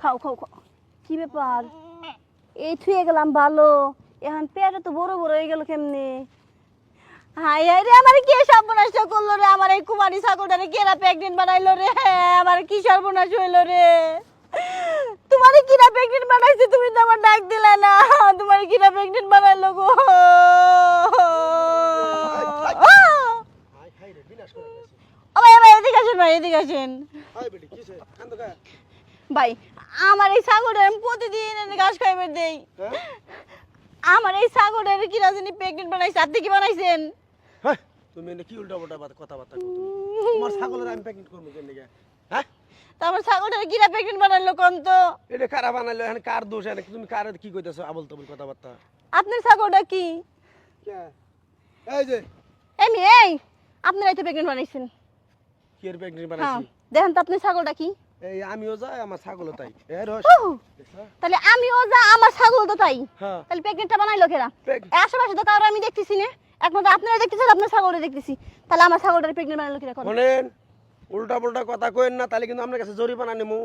খাও খাও খাও। কি ব্যাপার? এই থুয়ে গেলাম ভালো। এখন পেটে তো বড় বড় হয়ে গেল কেমনে? হাই হাই রে আমার কে সর্বনাশ করল রে? আমার এই কুমারী ছাগলটারে কেরা প্রেগনেন্ট বানাইলো রে? আমার কি সর্বনাশ হইল রে? তোমার কিরা প্রেগনেন্ট বানাইছে তুমি তো আমার ডাক দিলে না। তোমার কিরা প্রেগনেন্ট বানাইলো গো? ও ভাই ভাই এদিকে আসেন ভাই এদিকে আসেন। কা ভাই আমার এই ছাগলটা আমি প্রতিদিন এনে ঘাস খাইবে দেই। হ্যাঁ? আমার এই ছাগলটারে কি রাজনী প্রেগনেন্ট বানাইছে আপনি কি বানাইছেন? তুমি এনে কি উল্টা পাল্টা বাত- কথাবার্তা করো তুমি? তোমার ছাগলের আমি প্যাকেট করব কেন হ্যাঁ? তা আমার ছাগলটারে কিরা প্রেগনেন্ট বানাইলো কোন তো? এটা কারা বানাইলো? এখানে কার দোষ? এনে তুমি কার কি কইতেছো? আবল তাবল কথাবার্তা। আপনার ছাগলটা কি? এই যে। এমি এই আপনারাই তো প্রেগনেন্ট বানাইছেন। কি এর প্যাকেট হ্যাঁ বানাইছি? দেখেন তো আপনার ছাগলটা কি? এই আমিও যাই আমার ছাগলও তাই। এ রস। তাহলে আমিও যা আমার ছাগল তো তাই। হ্যাঁ। তাহলে প্রেগনেন্টটা বানাইলো কেরা? আশেপাশে তো কারও আমি দেখতেছি না। একমাত্র আপনারা দেখতেছেন আপনার ছাগলটা দেখতেছি। তাহলে আমার ছাগলটারে প্রেগনেন্ট বানাইলো কেরা শোনেন উল্টা পাল্টা কথা কইেন না তাহলে কিন্তু আপনার কাছে জরিমানা নেমু।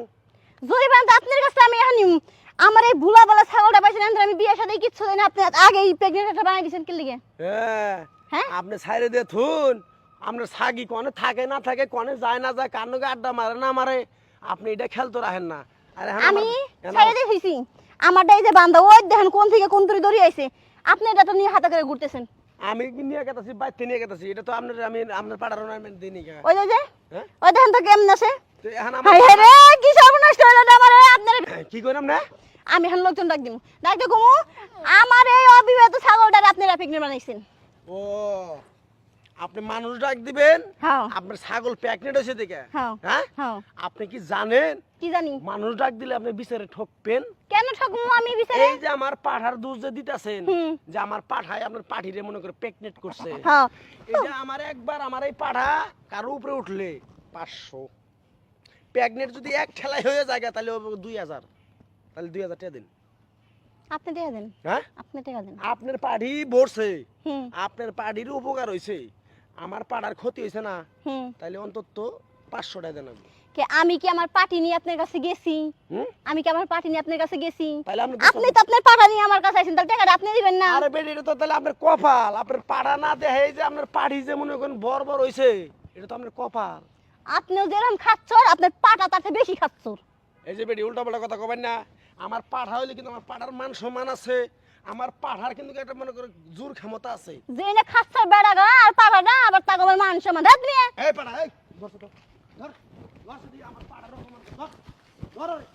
জরিমানা তো আপনার কাছে আমি এখন নিম। আমার এই ভুলা বলা ছাগলটা পাইছেন আমি বিয়ের সাথে কিচ্ছু দেয় না আপনি আগে এই প্রেগনেন্টটা বানাই দিয়েছেন কি লিগে হ্যাঁ। হ্যাঁ? আপনি ছাইরে দিয়ে থুন। আপনার ছাগি কনে থাকে না থাকে কনে যায় না যায় কার নগে আড্ডা মারে না মারে। আপনি এটা খেলতে রাখেন না। আর এখন আমি আমার- এখন ছেড়ে দিয়েছি। আমারটা এই যে বান্ধব ওই দেখেন কোন থেকে কোন তুরি দড়ি আইছে। আপনি এটা তো নিয়ে হাতে করে ঘুরতেছেন। আমি কি নিয়ে গেতাছি? বাইতে নিয়ে গেতাছি। এটা তো আপনার আমি আপনার পাড়ার আমি দিনই ওই যে হ্যাঁ? ওই দেখেন তো কেমন আছে। হাই আমার হাই রে কি সর্বনষ্ট হইল রে আমার আপনার কি কইরাম না? আমি এখন লোকজন ডাক দিমু। ডাক দে কুমু। আমার এই অবিবাহিত ছাগলটারে আপনারা প্রেগনেন্ট বানাইছেন। ও আপনি মানুষ ডাক দিবেন হ্যাঁ। আপনার ছাগল প্যাকনেট হয়েছে দেখে। হ্যাঁ হ্যাঁ? আপনি কি জানেন? কি জানি? মানুষ ডাক দিলে আপনি বিচারে ঠকবেন। কেন ঠকমু আমি বিচারে? এই যে আমার পাঠার দুধ যে দিতেছেন যে আমার পাঠায় আপনার পাঠিরে মনে করে প্রেগনেট করছে। এই যে আমার একবার আমার এই পাঠা কারও উপরে উঠলে পাঁচশো। প্রেগনেট যদি এক ঠেলায় হয়ে যায় তাহলে দুই হাজার। তাহলে দুই হাজার টাকা দিন। আপনি টাকা দেন। হ্যাঁ? আপনি টাকা দেন। আপনার পাঠি হুম। আপনার পাঠির উপকার হয়েছে আমার পাড়ার ক্ষতি হয়েছে না হুম। তাহলে অন্তত পাঁচশো টাকা দেন। কে আমি কি আমার পাটি নিয়ে আপনার কাছে গেছি? আমি কি আমার পাটি নিয়ে আপনার কাছে গেছি? তাহলে আপনি তো আপনার পাটা নিয়ে আমার কাছে আইছেন তাহলে টাকাটা আপনি দিবেন না। আরে বেটি এটা তো তাহলে আপনার কপাল। আপনার পাড়া না দেখে যে আপনার পাড়ি যে মনে করেন বড় বড় হয়েছে এটা তো আপনার কপাল। আপনিও যেরকম খাচ্ছর আপনার পাটা তার বেশি খাচ্ছর। এই যে বেটি উল্টা পাল্টা কথা কবেন না আমার পাঠা হইলে কিন্তু আমার পাড়ার মান সম্মান আছে। আমার পাহাড় কিন্তু একটা মনে করে জোর ক্ষমতা আছে যে না খাচ্ছে বেড়া গা আর না আবার তাকে আমার মান সম্মান দেখ নিয়ে এই পাঠা এই ধর ধর ধর ধর আমার পাড়ার রকম ধর ধর ওরে।